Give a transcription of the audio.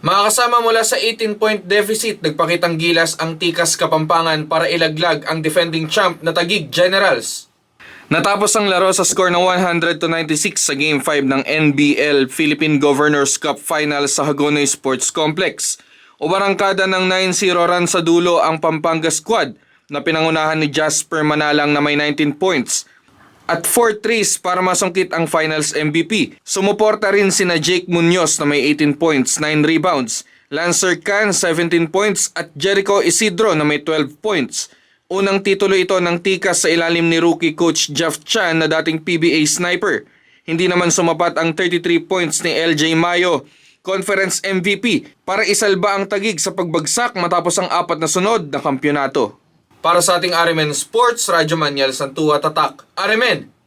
Mga mula sa 18-point deficit, nagpakitang gilas ang Tikas Kapampangan para ilaglag ang defending champ na Tagig Generals. Natapos ang laro sa score ng 100 to 96 sa Game 5 ng NBL Philippine Governors Cup Final sa Hagonoy Sports Complex. Ubarangkada ng 9-0 run sa dulo ang Pampanga squad na pinangunahan ni Jasper Manalang na may 19 points at 4 threes para masungkit ang finals MVP. Sumuporta rin sina Jake Munoz na may 18 points, 9 rebounds, Lancer Can 17 points at Jericho Isidro na may 12 points. Unang titulo ito ng tikas sa ilalim ni rookie coach Jeff Chan na dating PBA sniper. Hindi naman sumapat ang 33 points ni LJ Mayo, conference MVP, para isalba ang tagig sa pagbagsak matapos ang apat na sunod na kampyonato. Para sa ating Arimen Sports, Radyo Manyal Santua Tatak. Arimen!